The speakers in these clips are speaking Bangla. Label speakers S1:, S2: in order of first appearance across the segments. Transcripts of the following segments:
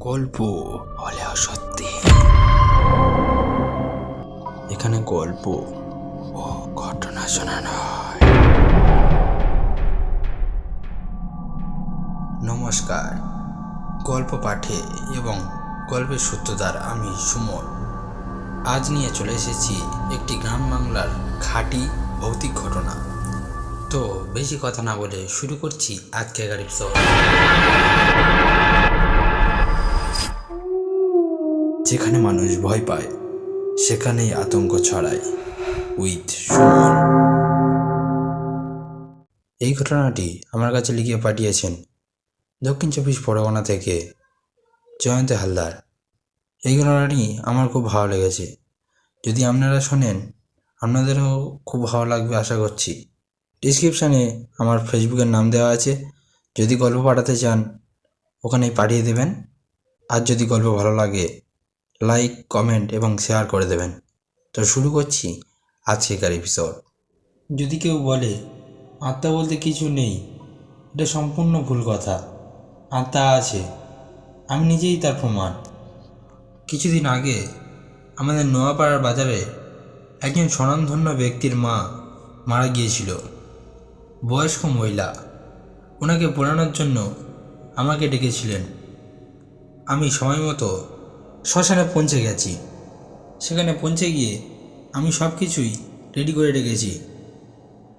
S1: গল্প হলে সত্যি। এখানে গল্প ও ঘটনা শোনানো হয়। নমস্কার। গল্প পাঠে এবং গল্পের সূত্রধার আমি সুমন। আজ নিয়ে চলে এসেছি একটি গ্রাম বাংলার খাঁটি ভৌতিক ঘটনা। তো বেশি কথা না বলে শুরু করছি আজকের এপিসোড। যেখানে মানুষ ভয় পায়, সেখানেই আতঙ্ক ছড়ায়। উইথ সুমন। এই ঘটনাটি আমার কাছে লিখিয়ে পাঠিয়েছেন দক্ষিণ চব্বিশ পরগনা থেকে জয়ন্ত হালদার। এই ঘটনাটি আমার খুব ভালো লেগেছে। যদি আপনারা শোনেন, আপনাদেরও খুব ভালো লাগবে আশা করছি। ডিসক্রিপশানে আমার ফেসবুকের নাম দেওয়া আছে। যদি গল্প পাঠাতে চান, ওখানেই পাঠিয়ে দেবেন। আর যদি গল্প ভালো লাগে লাইক কমেন্ট এবং শেয়ার করে দেবেন। তো শুরু করছি আজকেকার এপিসোড যদি কেউ বলে, আত্মা বলতে কিছু নেই, এটা সম্পূর্ণ ভুল কথা, আত্মা আছে, আমি নিজেই তার প্রমাণ। কিছুদিন আগে আমাদের নোয়াপাড়ার বাজারে একজন স্বনামধন্য ব্যক্তির মা মারা গিয়েছিল। বয়স্ক মহিলা। ওনাকে পোড়ানোর জন্য আমাকে ডেকেছিলেন। আমি সময় মতো শ্মশানে পৌঁছে গেছি। সেখানে পৌঁছে গিয়ে আমি সব কিছুই রেডি করে রেখেছি।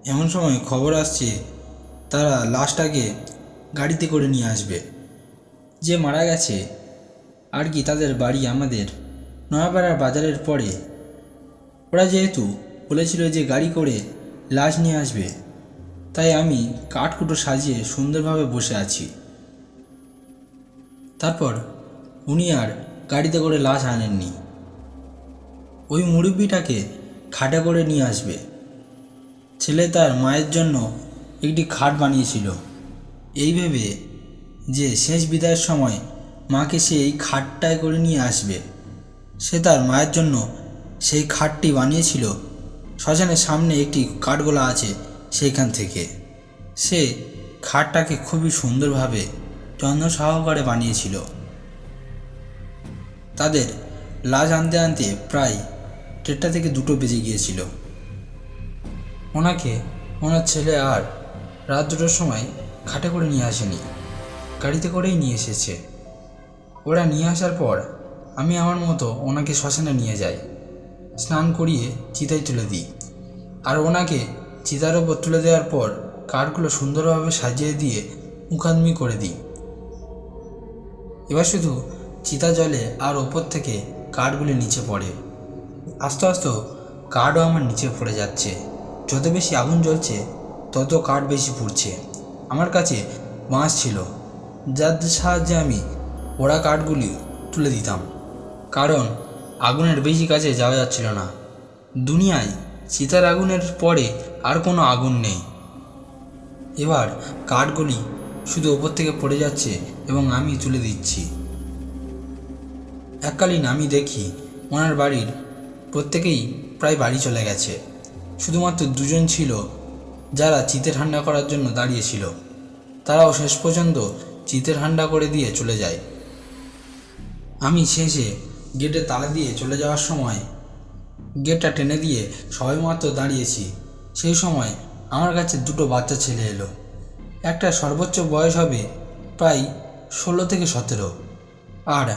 S1: এমন সময় খবর আসছে, তারা লাশটাকে গাড়িতে করে নিয়ে আসবে। যে মারা গেছে, আর কি তাদের বাড়ি আমাদের নয়াপাড়ার বাজারের পরে। ওরা যেহেতু বলেছিল যে গাড়ি করে লাশ নিয়ে আসবে, তাই আমি কাঠকুটো সাজিয়ে সুন্দরভাবে বসে আছি। তারপর উনি আর গাড়িতে করে লাশ আনেননি। ওই মুরব্বিটাকে খাটে করে নিয়ে আসবে। ছেলে তার মায়ের জন্য একটি খাট বানিয়েছিল। এই ভেবে যে শেষ বিদায়ের সময় মাকে সে এই খাটটায় করে নিয়ে আসবে, সে তার মায়ের জন্য সেই খাটটি বানিয়েছিল। শ্মশানের সামনে একটি কাঠগোলা আছে সেইখান থেকে। সে খাটটাকে খুবই সুন্দরভাবে যত্ন সহকারে বানিয়েছিল। তাদের লাশ আনতে আনতে প্রায় দেড়টা থেকে দুটো বেজে গিয়েছিল। ওনাকে ওনার ছেলে আর রাত দুটোর সময় খাটে করে নিয়ে আসেনি, গাড়িতে করেই নিয়ে এসেছে। ওরা নিয়ে আসার পর আমি আমার মতো ওনাকে শ্মশানে নিয়ে যাই, স্নান করিয়ে চিতায় তুলে দিই। আর ওনাকে চিতার ওপর তুলে দেওয়ার পর কাঠগুলো সুন্দরভাবে সাজিয়ে দিয়ে মুখাদমি করে দিই। এবার শুধু চিতা জলে আর ওপর থেকে কাঠগুলি নিচে পড়ে। আস্তে আস্তে কাঠও আমার নিচে পড়ে যাচ্ছে। যত বেশি আগুন জ্বলছে, তত কাঠ বেশি পুড়ছে। আমার কাছে বাঁশ ছিল, যার সাহায্যে আমি পোড়া কাঠগুলি তুলে দিতাম। কারণ আগুনের বেশি কাছে যাওয়া যাচ্ছিল না। দুনিয়ায় চিতার আগুনের পরে আর কোনো আগুন নেই। এবার কাঠগুলি শুধু ওপর থেকে পড়ে যাচ্ছে এবং আমি তুলে দিচ্ছি। এককালীন আমি দেখি ওনার বাড়ির প্রত্যেকেই প্রায় বাড়ি চলে গেছে। শুধুমাত্র দুজন ছিল যারা চিতে ঠান্ডা করার জন্য দাঁড়িয়েছিল। তারাও শেষ পর্যন্ত চিতে ঠান্ডা করে দিয়ে চলে যায়। আমি শেষে গেটে তালা দিয়ে চলে যাওয়ার সময় গেটটা টেনে দিয়ে সবাই মাত্র দাঁড়িয়েছি। সেই সময় আমার কাছে দুটো বাচ্চা ছেলে এলো। একটা সর্বোচ্চ বয়স হবে প্রায় ষোলো থেকে সতেরো। আর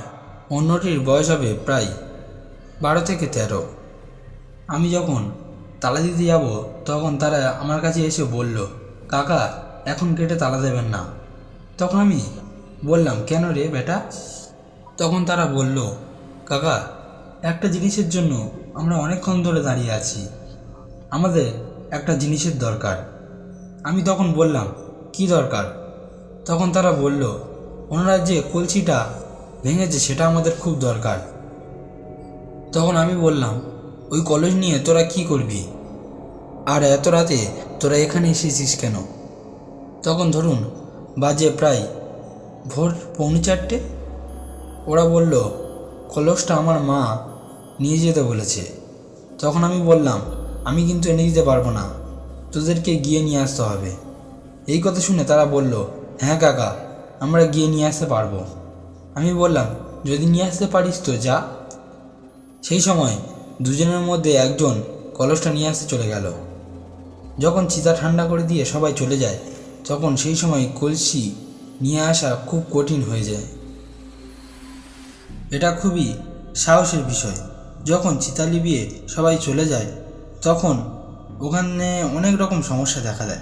S1: অন্যটির বয়স হবে প্রায় বারো থেকে তেরো। আমি যখন তালা দিতে যাব, তখন তারা আমার কাছে এসে বলল, কাকা, এখন গেটে তালা দেবেন না। তখন আমি বললাম, কেন রে বেটা? তখন তারা বলল, কাকা, একটা জিনিসের জন্য আমরা অনেকক্ষণ ধরে দাঁড়িয়ে আছি। আমাদের একটা জিনিসের দরকার। আমি তখন বললাম, কি দরকার? তখন তারা বলল ওনারা যে কলসিটা ভেঙেছে, সেটা আমাদের খুব দরকার। তখন আমি বললাম, ওই কলেজ নিয়ে তোরা কি করবি? আর এত রাতে তোরা এখানে এসেছিস কেন? তখন ধরুন, বাজে প্রায় ভোর পৌনে চারটে, ওরা বলল, কলসটা আমার মা নিয়ে যেতে বলেছে। তখন আমি বললাম, আমি কিন্তু এনে দিতে পারব না, তোদেরকে গিয়ে নিয়ে আসতে হবে। এই কথা শুনে তারা বলল হ্যাঁ কাকা, আমরা গিয়ে নিয়ে আসতে পারব। আমি বললাম, যদি নিয়ে আসতে পারিস তো যা। সেই সময় দুজনের মধ্যে একজন কলসটা নিয়ে আসতে চলে গেল। যখন চিতা ঠান্ডা করে দিয়ে সবাই চলে যায়, তখন সেই সময় কলসি নিয়ে আসা খুব কঠিন হয়ে যায়। এটা খুবই সাহসের বিষয়। যখন চিতা লিবিয়ে সবাই চলে যায়, তখন ওখানে অনেক রকম সমস্যা দেখা দেয়।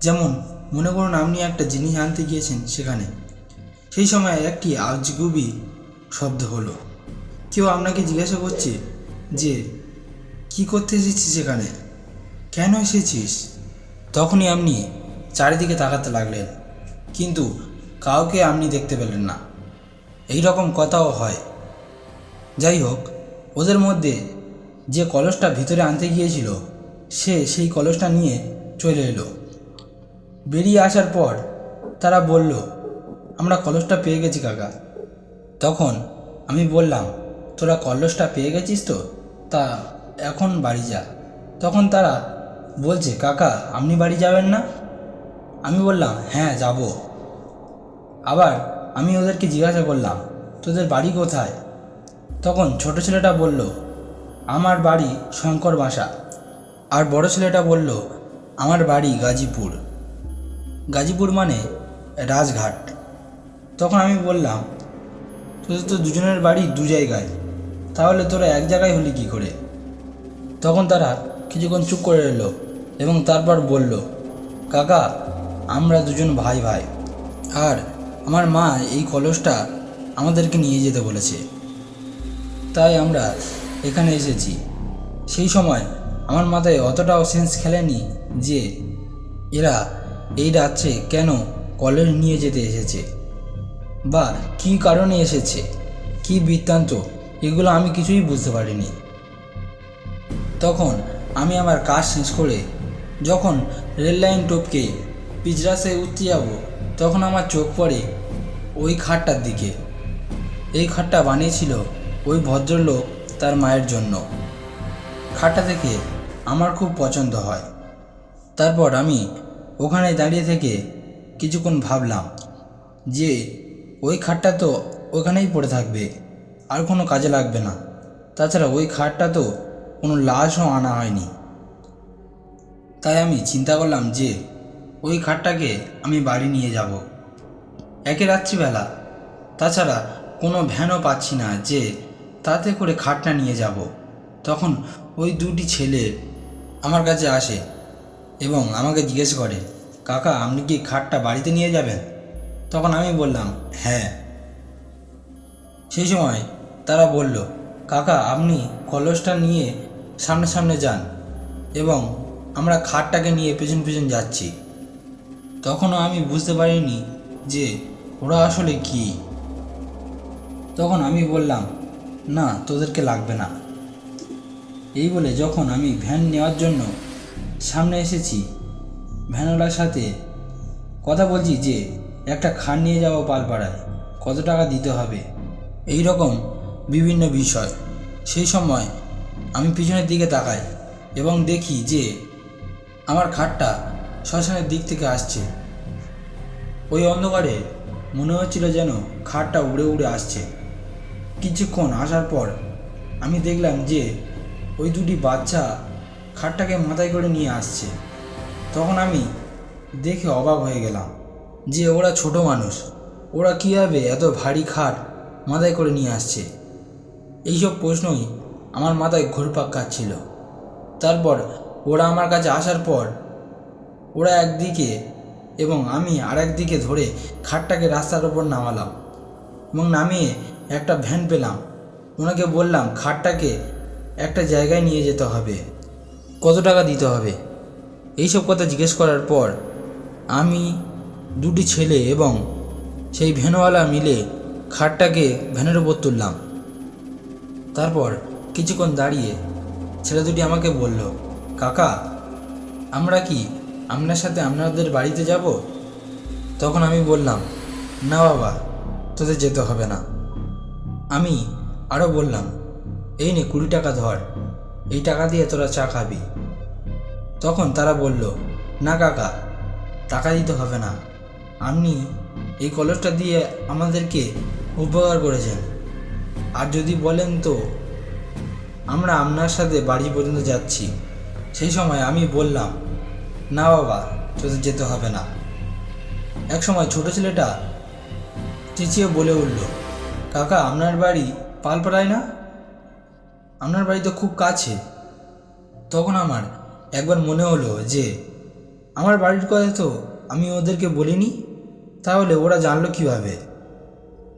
S1: যেমন, মনে করুন আপনি একটা জিনিস আনতে গিয়েছেন সেখানে। সেই সময় একটি আজগুবি শব্দ হলো। কেউ আপনাকে জিজ্ঞাসা করছে যে, কি করতে এসেছিস সেখানে কেন এসেছিস? তখনই আপনি চারিদিকে তাকাতে লাগলেন, কিন্তু কাউকে আপনি দেখতে পেলেন না। এই রকম কথাও হয়। যাই হোক, ওদের মধ্যে যে কলসটা ভিতরে আনতে গিয়েছিল, সে সেই কলসটা নিয়ে চলে এলো। বেরিয়ে আসার পর তারা বলল আমরা কলসটা পেয়ে গেছি কাকা। তখন আমি বললাম, তোরা কলসটা পেয়ে গেছিস তো? তা এখন বাড়ি যা। তখন তারা বলছে, কাকা, আপনি বাড়ি যাবেন না? আমি বললাম হ্যাঁ যাব। আবার আমি ওদেরকে জিজ্ঞাসা করলাম, তোদের বাড়ি কোথায়? তখন ছোট ছেলেটা বলল, আমার বাড়ি শঙ্কর বাসা। আর বড় ছেলেটা বলল, আমার বাড়ি গাজীপুর। গাজীপুর মানে রাজঘাট। তখন আমি বললাম, তোদের তো দুজনের বাড়ি দু জায়গায়, তাহলে তোরা এক জায়গায় হলি কী করে? তখন তারা কিছুক্ষণ চুপ করে এলো এবং তারপর বলল, কাকা, আমরা দুজন ভাই ভাই, আর আমার মা এই কলসটা আমাদেরকে নিয়ে যেতে বলেছে। তাই আমরা এখানে এসেছি। সেই সময় আমার মাথায় অতটাও সেন্স খেলেনি যে এরা এই রাত্রে কেন কলেজ নিয়ে যেতে এসেছে। বা কী কারণে এসেছে? কী বৃত্তান্ত? এগুলো আমি কিছুই বুঝতে পারিনি। তখন আমি আমার কাজ শেষ করে যখন রেল লাইন টপকে পিজরাসে উঠতে যাব, তখন আমার চোখ পড়ে ওই খাটটার দিকে। এই খাটটা বানিয়েছিল ওই ভদ্রলোক তার মায়ের জন্য। খাটটা থেকে আমার খুব পছন্দ হয়। তারপর আমি ওখানে দাঁড়িয়ে থেকে কিছুক্ষণ ভাবলাম যে ওই খাটটা তো ওখানেই পড়ে থাকবে, আর কোনো কাজে লাগবে না। তাছাড়া ওই খাটটা তো কোনো লাশও আনা হয়নি। তাই আমি চিন্তা করলাম যে, ওই খাটটাকে আমি বাড়ি নিয়ে যাব। একে রাত্রিবেলা। তাছাড়া কোনো ভ্যানও পাচ্ছি না যে, তাতে করে খাটটা নিয়ে যাব। তখন ওই দুটি ছেলে আমার কাছে আসে এবং আমাকে জিজ্ঞেস করে, কাকা, আপনি কি খাটটা বাড়িতে নিয়ে যাবেন? তখন আমি বললাম হ্যাঁ। সেই সময় তারা বলল, কাকা, আপনি কলসটা নিয়ে সামনে সামনে যান এবং আমরা খাটটাকে নিয়ে পেছন পেছন যাচ্ছি। তখনও আমি বুঝতে পারিনি যে ওরা আসলে কি। তখন আমি বললাম, না, তোদেরকে লাগবে না। এই বলে যখন আমি ভ্যান নেওয়ার জন্য সামনে এসেছি, ভ্যানওয়ালার সাথে কথা বলছি যে একটা খান নিয়ে যাব পালপাড়ায়। কত টাকা দিতে হবে? এই রকম বিভিন্ন বিষয়। সেই সময় আমি পিছনের দিকে তাকাই এবং দেখি যে আমার খাটটা শ্মশানের দিক থেকে আসছে। ওই অন্ধকারে মনে হচ্ছিল যেন খাটটা উড়ে উড়ে আসছে। কিছুক্ষণ আসার পর আমি দেখলাম যে ওই দুটি বাচ্চা খাটটাকে মাথায় করে নিয়ে আসছে। তখন আমি দেখে অবাক হয়ে গেলাম। যে ওরা ছোট মানুষ। ওরা কীভাবে এত ভারী খাট মাথায় করে নিয়ে আসছে? এইসব প্রশ্নই আমার মাথায় ঘুরপাক খাচ্ছিল। তারপর ওরা আমার কাছে আসার পর ওরা একদিকে এবং আমি আর একদিকে ধরে খাটটাকে রাস্তার ওপর নামালাম এবং নামিয়ে একটা ভ্যান পেলাম। ওনাকে বললাম, খাটটাকে একটা জায়গায় নিয়ে যেতে হবে। কত টাকা দিতে হবে? এইসব কথা জিজ্ঞেস করার পর আমি দুটি ছেলে এবং সেই ভ্যানওয়ালা মিলে খাটটাকে ভ্যানের ওপর তুললাম। তারপর কিছুক্ষণ দাঁড়িয়ে ছেলে দুটি আমাকে বলল, কাকা, আমরা কি আপনার সাথে আপনাদের বাড়িতে যাব? তখন আমি বললাম, না বাবা, তোদের যেতে হবে না। আমি আরও বললাম, এই নে কুড়ি টাকা ধর, এই টাকা দিয়ে তোরা চা খাবি। তখন তারা বলল, না কাকা, টাকা দিতে হবে না। আপনি এই কলসটা দিয়ে আমাদেরকে উপকার করেছেন। আর যদি বলেন তো, আমরা আপনার সাথে বাড়ি পর্যন্ত যাচ্ছি। সেই সময় আমি বললাম, না বাবা, তোদের যেতে হবে না। এক সময় ছোট ছেলেটা চেঁচিয়ে বলে উঠল, কাকা, আপনার বাড়ি পালপাড়ায় না? আপনার বাড়ি তো খুব কাছে। তখন আমার একবার মনে হলো যে, আমার বাড়ির কথা তো আমি ওদেরকে বলিনি, তাহলে ওরা জানলো কীভাবে?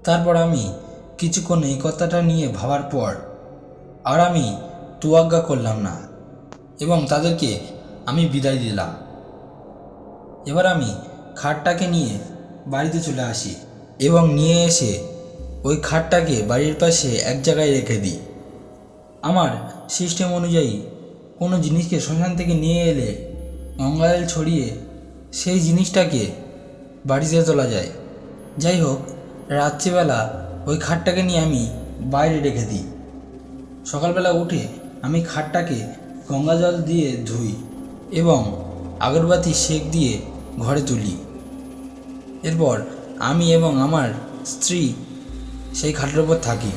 S1: তারপর আমি কিছুক্ষণ এই কথাটা নিয়ে ভাবার পর আর আমি তুয়াজ্ঞা করলাম না এবং তাদেরকে আমি বিদায় দিলাম। এবার আমি খাটটাকে নিয়ে বাড়িতে চলে আসি এবং নিয়ে এসে ওই খাটটাকে বাড়ির পাশে এক জায়গায় রেখে দিই। আমার সিস্টেম অনুযায়ী কোনো জিনিসকে শ্মশান থেকে নিয়ে এলে গঙ্গাজল ছড়িয়ে সেই জিনিসটাকে বাড়িতে তোলা যায়। যাই হোক, রাত্রিবেলা ওই খাটটাকে নিয়ে আমি বাইরে রেখে দিই। সকালবেলা উঠে আমি খাটটাকে গঙ্গা জল দিয়ে ধুই এবং আগরবাতি সেক দিয়ে ঘরে তুলি। এরপর আমি এবং আমার স্ত্রী সেই খাটের উপর থাকি।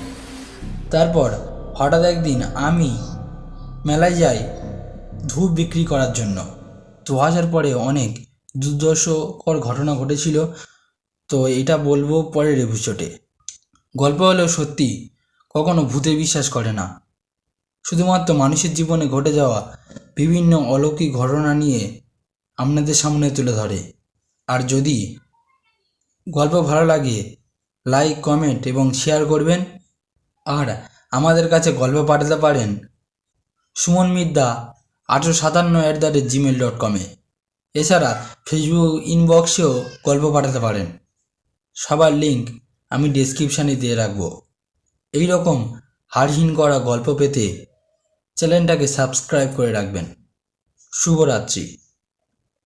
S1: তারপর হঠাৎ একদিন আমি মেলায় যাই ধূপ বিক্রি করার জন্য। দু হাজার পরে অনেক দুর্দর্শকর ঘটনা ঘটেছিল। তো এটা বলব পরের এপিসোডে গল্প হলেও সত্যি, কখনো ভূতে বিশ্বাস করে না। শুধুমাত্র মানুষের জীবনে ঘটে যাওয়া বিভিন্ন অলৌকিক ঘটনা নিয়ে আপনাদের সামনে তুলে ধরে। আর যদি গল্প ভালো লাগে লাইক কমেন্ট এবং শেয়ার করবেন। আর আমাদের কাছে গল্প পাঠাতে পারেন সুমন মিদ্যা আঠেরো সাতান্ন at the rate gmail dot কমে এছাড়া ফেসবুক ইনবক্সেও গল্প পাঠাতে পারেন। সবার লিঙ্ক আমি ডেসক্রিপশানে দিয়ে রাখব। এই রকম হারহীন করা গল্প পেতে চ্যানেলটাকে সাবস্ক্রাইব করে রাখবেন। শুভরাত্রি।